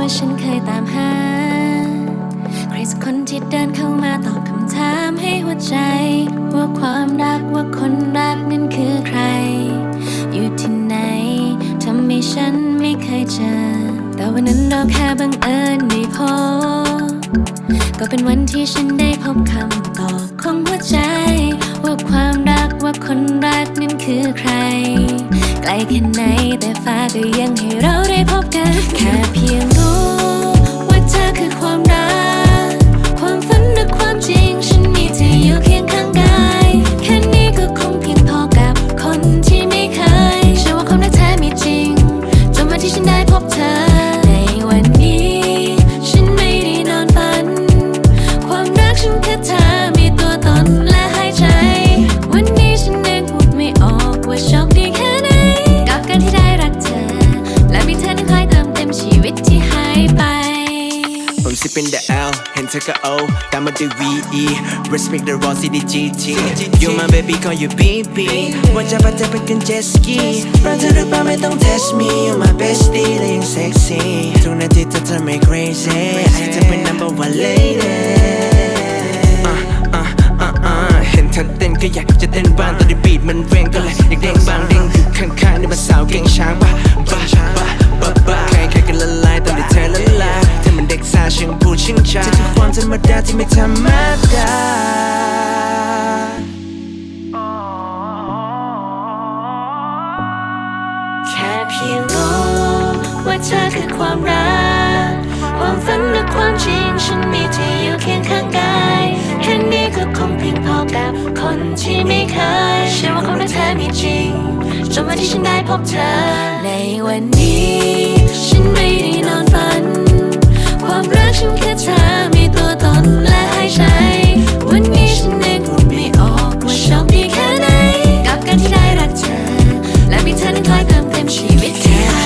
ว่าฉันเคยตามหา ใครสักคนที่เดินเข้ามาตอบคำถามให้หัวใจ ว่าความรักว่าคนรักนั้นคือใคร อยู่ที่ไหนทำให้ฉันไม่เคยเจอ แต่วันนั้นเราแค่บังเอิญได้พบก็เป็นวันที่ฉันได้พบคำตอบของ แค่ไหนแต่ฟ้าก็ยังให้เราได้พบกัน แค่เพียงรู้ว่าเธอคือความรัก ความฝันและความจริง ฉันมีเธออยู่เคียงข้างกาย แค่นี้ก็คงเพียงพอกับคนที่ไม่เคยเชื่อว่าความรักแท้มีจริงจนวันที่ฉันได้พบเธอ ผมสิเป็น the L เห็นเธอก็ O ตามมาด้วย V E respect the raw city G T you my baby call you BB วันจะพาเธอไปกัน jet ski รักเธอหรือเปล่าไม่ต้อง test me you my bestie และยัง sexy ทุกนาทีเธอทำให้ crazy ให้เธอเป็น number one lady ชิงพูดชิงจาเธอคือความธรรมดาที่ไม่ธรรมดาแค่เพียงรู้ว่าเธอคือความรัก ความฝันและความจริงฉันมีเธออยู่เคียงข้างกายแค่นี้ก็คงเพียงพอกับคนที่ไม่เคยเชื่อว่าความรักเธอมีจริงจนวันที่ฉันได้พบเธอ ในวันนี้ฉันไม่ได้ time she returned.